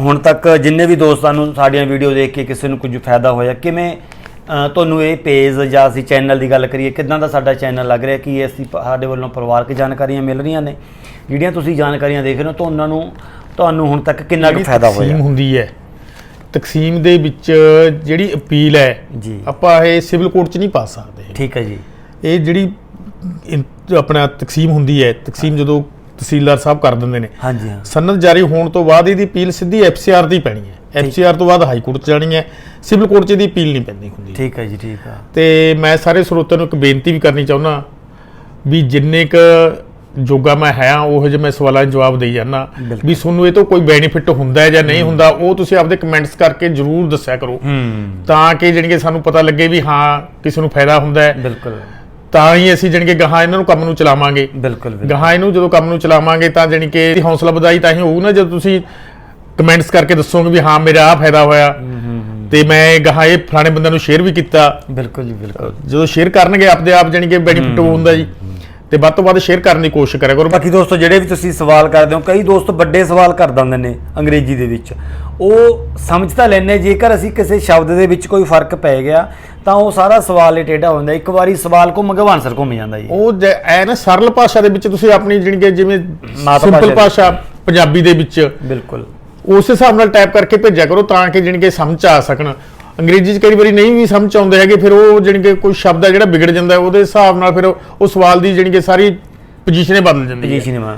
ਹੁਣ ਤੱਕ ਜਿੰਨੇ ਵੀ ਦੋਸਤਾਂ ਨੂੰ ਸਾਡੀਆਂ ਵੀਡੀਓ ਦੇਖ ਕੇ ਕਿਸੇ ਨੂੰ ਕੁਝ ਫਾਇਦਾ ਹੋਇਆ ਕਿਵੇਂ ਤੁਹਾਨੂੰ ਇਹ ਪੇਜ ਜਾਂ ਅਸੀਂ ਚੈਨਲ ਦੀ ਗੱਲ ਕਰੀਏ ਕਿਦਾਂ ਦਾ ਸਾਡਾ ਚੈਨਲ ਲੱਗ ਰਿਹਾ ਕੀ ਅਸੀਂ ਸਾਡੇ ਵੱਲੋਂ ਪਰਿਵਾਰਕ ਜਾਣਕਾਰੀਆਂ ਮਿਲ ਰਹੀਆਂ ਨੇ ਜਿਹੜੀਆਂ ਤੁਸੀਂ ਜਾਣਕਾਰੀਆਂ ਦੇਖ ਰਹੇ ਹੋ ਤੁਹਾਨੂੰ ਨੂੰ ਤੁਹਾਨੂੰ ਹੁਣ ਤੱਕ ਕਿੰਨਾ ਕੁ ਫਾਇਦਾ ਤਕਸੀਮ ਹੋਇਆ ਹੁੰਦੀ ਹੈ ਤਕਸੀਮ ਦੇ ਵਿੱਚ ਜਿਹੜੀ ਅਪੀਲ ਹੈ ਜੀ। ਆਪਾਂ ਇਹ ਸਿਵਲ ਕੋਰਟ 'ਚ ਨਹੀਂ ਪਾ ਸਕਦੇ। ਠੀਕ ਹੈ ਜੀ। ਇਹ ਜਿਹੜੀ ਆਪਣਾ ਤਕਸੀਮ ਹੁੰਦੀ ਹੈ ਤਕਸੀਮ ਜਦੋਂ ਤਹਿਸੀਲਦਾਰ ਸਾਹਿਬ ਕਰ ਦਿੰਦੇ ਨੇ। ਹਾਂਜੀ ਹਾਂ। ਸਨਦ ਜਾਰੀ ਹੋਣ ਤੋਂ ਬਾਅਦ ਇਹਦੀ ਅਪੀਲ ਸਿੱਧੀ ਐਫਸੀਆਰ ਦੀ ਪੈਣੀ ਹੈ। ਐਫਸੀਆਰ ਤੋਂ ਬਾਅਦ ਹਾਈ ਕੋਰਟ 'ਚ ਜਾਣੀ ਹੈ। ਸਿਵਲ ਕੋਰਟ 'ਚ ਇਹਦੀ ਅਪੀਲ ਨਹੀਂ ਪੈਂਦੀ ਹੁੰਦੀ। ਠੀਕ ਹੈ ਜੀ ਠੀਕ ਆ ਤੇ ਮੈਂ ਸਾਰੇ ਸਰੋਤਿਆਂ ਨੂੰ ਇੱਕ ਬੇਨਤੀ ਵੀ ਕਰਨੀ ਚਾਹੁੰਦਾ ਵੀ ਜਿੰਨੇ ਕ ਜੋਗਾ ਮੈਂ ਹੈ ਉਹ ਜਿਹੇ ਮੈਂ ਸਵਾਲਾਂ ਦੇ ਜਵਾਬ ਦੇਈ ਜਾਂਦਾ। ਵੀ ਤੁਹਾਨੂੰ ਇਹ ਤੋਂ ਕੋਈ ਬੈਨੀਫਿਟ ਹੁੰਦਾ ਹੈ ਜਾਂ ਨਹੀਂ ਹੁੰਦਾ ਉਹ ਤੁਸੀਂ ਆਪਦੇ ਕਮੈਂਟਸ ਕਰਕੇ ਜਰੂਰ ਦੱਸਿਆ ਕਰੋ। ਤਾਂ ਕਿ ਕਿ ਸਾਨੂੰ ਪਤਾ ਲੱਗੇ ਵੀ ਹਾਂ ਕਿਸੇ ਨੂੰ ਫਾਇਦਾ ਹੁੰਦਾ ਹੈ। ਬਿਲਕੁਲ। ਤਾਂ ਹੀ ਅਸੀਂ ਜਾਣੀ ਕਿ ਗਾਹਾਂ ਇਹਨਾਂ ਨੂੰ ਕੰਮ ਨੂੰ ਚਲਾਵਾਂਗੇ। ਬਿਲਕੁਲ। ਗਾਹਾਂ ਇਹਨੂੰ ਜਦੋਂ ਕੰਮ ਨੂੰ ਚਲਾਵਾਂਗੇ ਤਾਂ ਜਾਣੀ ਕਿ ਹੌਸਲਾ ਵਧਾਈ ਤਾਂ ਹੀ ਹੋਊ ਨਾ ਜਦੋਂ ਤੁਸੀਂ ਕਮੈਂਟਸ ਕਰਕੇ ਦੱਸੋਗੇ ਵੀ ਹਾਂ ਮੇਰਾ ਆਹ ਫਾਇਦਾ ਹੋਇਆ। ਤੇ ਮੈਂ ਗਾਹਾਂ ਇਹ ਫਲਾਣੇ ਬੰਦਿਆਂ ਨੂੰ ਸ਼ੇਅਰ ਵੀ ਕੀਤਾ। ਬਿਲਕੁਲ ਜੀ ਬਿਲਕੁਲ। ਜਦੋਂ ਸ਼ੇਅਰ ਕਰਨਗੇ ਆਪਦੇ ਆਪ ਜਾਣੀ ਕਿ ਬੈਨੀਫਿਟ ਹੁੰਦਾ ਜੀ। ਤੇ ਵੱਧ ਤੋਂ ਵੱਧ ਸ਼ੇਅਰ ਕਰਨ ਦੀ ਕੋਸ਼ਿਸ਼ ਕਰਿਆ ਕਰੋ। ਬਾਕੀ ਦੋਸਤੋ ਜਿਹੜੇ ਵੀ ਤੁਸੀਂ ਸਵਾਲ ਕਰਦੇ ਹੋ ਕਈ ਦੋਸਤ ਵੱਡੇ ਸਵਾਲ ਕਰ ਦਿੰਦੇ ਨੇ ਅੰਗਰੇਜ਼ੀ ਦੇ ਵਿੱਚ। ਉਹ ਸਮਝ ਤਾਂ ਲੈਣੇ ਜੇਕਰ ਅਸੀਂ ਕਿਸੇ ਸ਼ਬਦ ਦੇ ਵਿੱਚ ਕੋਈ ਫ਼ਰਕ ਪੈ ਗਿਆ ਤਾਂ ਉਹ ਸਾਰਾ ਸਵਾਲ ਹੀ ਟੇਢਾ ਹੁੰਦਾ। ਇੱਕ ਵਾਰੀ ਸਵਾਲ ਘੁੰਮ ਕੇ ਵਾਂਸਰ ਘੁੰਮ ਜਾਂਦਾ ਜੀ। ਉਹ ਜ- ਐ ਨਾ ਸਰਲ ਭਾਸ਼ਾ ਦੇ ਵਿੱਚ ਤੁਸੀਂ ਆਪਣੀ ਜਾਣੀ ਕਿ ਜਿਵੇਂ ਮਾਤ ਸਿੰਪਲ ਭਾਸ਼ਾ ਭਾਸ਼ਾ ਪੰਜਾਬੀ ਦੇ ਵਿੱਚ ਬਿਲਕੁਲ। ਉਸ ਹਿਸਾਬ ਨਾਲ ਟਾਈਪ ਕਰਕੇ ਭੇਜਿਆ ਕਰੋ ਤਾਂ ਕਿ ਜਾਣੀ ਕਿ ਸਮਝ 'ਚ ਆ ਸਕਣ। ਅੰਗਰੇਜ਼ੀ 'ਚ ਕਈ ਵਾਰੀ ਨਹੀਂ ਵੀ ਸਮਝ ਆਉਂਦੇ ਹੈਗੇ ਫਿਰ ਉਹ ਜਾਣੀ ਕਿ ਕੋਈ ਸ਼ਬਦ ਹੈ ਜਿਹੜਾ ਵਿਗੜ ਜਾਂਦਾ ਉਹਦੇ ਹਿਸਾਬ ਨਾਲ ਫਿਰ ਉਹ ਸਵਾਲ ਦੀ ਜਾਣੀ ਕਿ ਸਾਰੀ ਪੋਜੀਸ਼ਨ ਬਦਲ ਜਾਂਦੀ ਹੈ। ਪੋਜੀਸ਼ਨ ਮਾ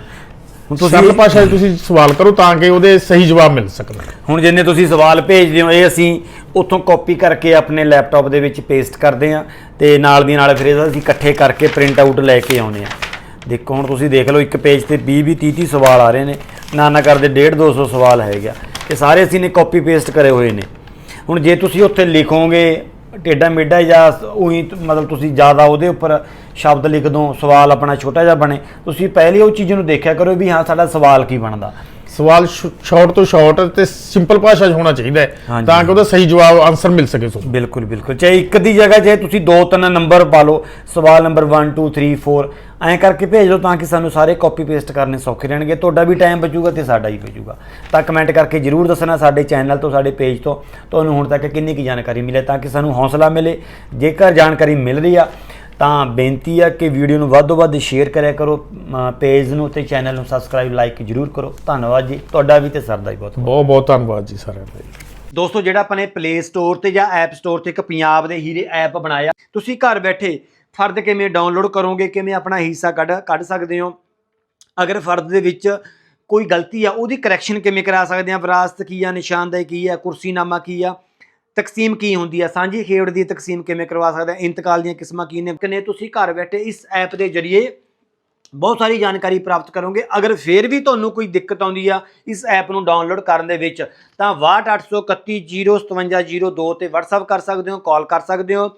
ਹੁਣ ਸਰਲ ਤੁਸੀਂ ਭਾਸ਼ਾ 'ਚ ਤੁਸੀਂ ਸਵਾਲ ਕਰੋ ਤਾਂ ਕਿ ਉਹਦੇ ਸਹੀ ਜਵਾਬ ਮਿਲ ਸਕਣ। ਹੁਣ ਜਿੰਨੇ ਤੁਸੀਂ ਸਵਾਲ ਭੇਜਦੇ ਹੋ ਇਹ ਅਸੀਂ ਉੱਥੋਂ ਕਾਪੀ ਕਰਕੇ ਆਪਣੇ ਲੈਪਟਾਪ ਦੇ ਵਿੱਚ ਪੇਸਟ ਕਰਦੇ ਹਾਂ ਤੇ ਨਾਲ ਦੀ ਨਾਲ ਫਿਰ ਇਹਦਾ ਅਸੀਂ ਇਕੱਠੇ ਕਰਕੇ ਪ੍ਰਿੰਟ ਆਊਟ ਲੈ ਕੇ ਆਉਂਦੇ ਹਾਂ। ਦੇਖੋ ਹੁਣ ਤੁਸੀਂ ਦੇਖ ਲਓ ਇੱਕ ਪੇਜ ਤੇ 20 20 30 30 ਸਵਾਲ ਆ ਰਹੇ ਨੇ। ਨਾ ਨਾ ਕਰਦੇ 1.5 200 ਸਵਾਲ ਹੈਗਾ ਇਹ ਸਾਰੇ ਅਸੀਂ ਨੇ ਕਾਪੀ ਪੇਸਟ ਕਰੇ ਹੋਏ ਨੇ। ਹੁਣ ਜੇ ਤੁਸੀਂ ਉੱਥੇ ਲਿਖੋਗੇ ਟੇਡਾ ਮੇਡਾ ਜਾਂ ਉਹੀ ਮਤਲਬ ਤੁਸੀਂ ਜ਼ਿਆਦਾ ਉਹਦੇ ਉੱਪਰ ਸ਼ਬਦ ਲਿਖ ਦੋ, ਸਵਾਲ ਆਪਣਾ ਛੋਟਾ ਜਿਹਾ ਬਣੇ, ਤੁਸੀਂ ਪਹਿਲੇ ਉਹ ਚੀਜ਼ ਨੂੰ ਦੇਖਿਆ ਕਰੋ ਵੀ ਹਾਂ, ਸਾਡਾ ਸਵਾਲ ਕੀ ਬਣਦਾ। ਸਵਾਲ ਸ਼ਾਰਟ ਤੋਂ ਸ਼ਾਰਟ ਤੇ ਸਿੰਪਲ ਭਾਸ਼ਾ 'ਚ ਹੋਣਾ ਚਾਹੀਦਾ ਹੈ। ਤਾਂ ਕਿ ਉਹਦਾ ਸਹੀ ਜਵਾਬ ਆਨਸਰ ਮਿਲ ਸਕੇ ਤੁਹਾਨੂੰ। ਬਿਲਕੁਲ ਬਿਲਕੁਲ। ਚਾਹੇ ਇੱਕ ਦੀ ਜਗ੍ਹਾ ਚਾਹੇ ਤੁਸੀਂ ਦੋ ਤਿੰਨ ਨੰਬਰ ਪਾ ਲਓ ਸਵਾਲ ਨੰਬਰ 1 2 3 4 ਐਂ ਕਰਕੇ ਭੇਜ ਦਿਓ ਤਾਂ ਕਿ ਸਾਨੂੰ ਸਾਰੇ ਕਾਪੀ ਪੇਸਟ ਕਰਨੇ ਸੌਖੇ ਰਹਿਣਗੇ। ਤੁਹਾਡਾ ਵੀ ਟਾਈਮ ਬਚੂਗਾ ਤੇ ਸਾਡਾ ਹੀ ਬਚੂਗਾ। ਤਾਂ ਕਮੈਂਟ ਕਰਕੇ ਜਰੂਰ ਦੱਸਣਾ ਸਾਡੇ ਚੈਨਲ ਤੋਂ ਸਾਡੇ ਪੇਜ ਤੋਂ ਤੁਹਾਨੂੰ ਹੁਣ ਤੱਕ ਕਿੰਨੀ ਕੀ ਜਾਣਕਾਰੀ ਮਿਲੇ ਤਾਂ ਕਿ ਸਾਨੂੰ ਹੌਸਲਾ ਮਿਲੇ। ਜੇਕਰ ਜਾਣਕਾਰੀ ਮਿਲ ਰਹੀ ਆ ਤਾਂ ਬੇਨਤੀ ਆ ਕਿ ਵੀਡੀਓ ਨੂੰ ਵੱਧ ਤੋਂ ਵੱਧ ਸ਼ੇਅਰ ਕਰਿਆ ਕਰੋ ਪੇਜ ਨੂੰ ਤੇ ਚੈਨਲ ਨੂੰ ਸਬਸਕ੍ਰਾਈਬ ਲਾਈਕ ਜਰੂਰ ਕਰੋ। ਧੰਨਵਾਦ ਜੀ। ਤੁਹਾਡਾ ਵੀ ਤੇ ਸਰ ਦਾ ਵੀ ਬਹੁਤ ਬਹੁਤ। ਬਹੁਤ ਧੰਨਵਾਦ ਜੀ ਸਾਰਿਆਂ ਦਾ। ਦੋਸਤੋ ਜਿਹੜਾ ਆਪਾਂ ਨੇ ਪਲੇ ਸਟੋਰ ਤੇ ਜਾਂ ਐਪ ਸਟੋਰ ਤੇ ਇੱਕ ਪੰਜਾਬ ਦੇ ਹੀਰੇ ਐਪ ਬਣਾਇਆ ਤੁਸੀਂ ਘਰ ਬੈਠੇ ਫਰਦ ਕਿਵੇਂ ਡਾਊਨਲੋਡ ਕਰੋਗੇ ਕਿਵੇਂ ਆਪਣਾ ਹਿੱਸਾ ਕੱਢ ਕੱਢ ਸਕਦੇ ਹੋ? ਅਗਰ ਫਰਦ ਦੇ ਵਿੱਚ ਕੋਈ ਗਲਤੀ ਆ ਉਹਦੀ ਕਰੈਕਸ਼ਨ ਕਿਵੇਂ ਕਰਾ ਸਕਦੇ ਆ? ਵਿਰਾਸਤ ਕੀ ਆ ਨਿਸ਼ਾਨਦੇਹੀ ਕੀ ਆ ਕੁਰਸੀਨਾਮਾ ਕੀ ਆ? ਤਕਸੀਮ ਕੀ ਹੁੰਦੀ ਆ? ਸਾਂਝੀ ਖੇਡ ਦੀ ਤਕਸੀਮ ਕਿਵੇਂ ਕਰਵਾ ਸਕਦਾ? ਇੰਤਕਾਲ ਦੀਆਂ ਕਿਸਮਾਂ ਕੀ ਨੇ? ਕਿਨੇ ਤੁਸੀਂ ਘਰ ਬੈਠੇ ਇਸ ਐਪ ਦੇ ਜ਼ਰੀਏ ਬਹੁਤ ਸਾਰੀ ਜਾਣਕਾਰੀ ਪ੍ਰਾਪਤ ਕਰੋਗੇ। ਅਗਰ ਫੇਰ ਵੀ ਤੁਹਾਨੂੰ ਕੋਈ ਦਿੱਕਤ ਆਉਂਦੀ ਆ ਇਸ ਐਪ ਨੂੰ ਡਾਊਨਲੋਡ ਕਰਨ ਦੇ ਵਿੱਚ, ਤਾਂ 62831055002 ਤੇ WhatsApp ਕਰ ਸਕਦੇ ਹੋ, ਕਾਲ ਕਰ ਸਕਦੇ ਹੋ।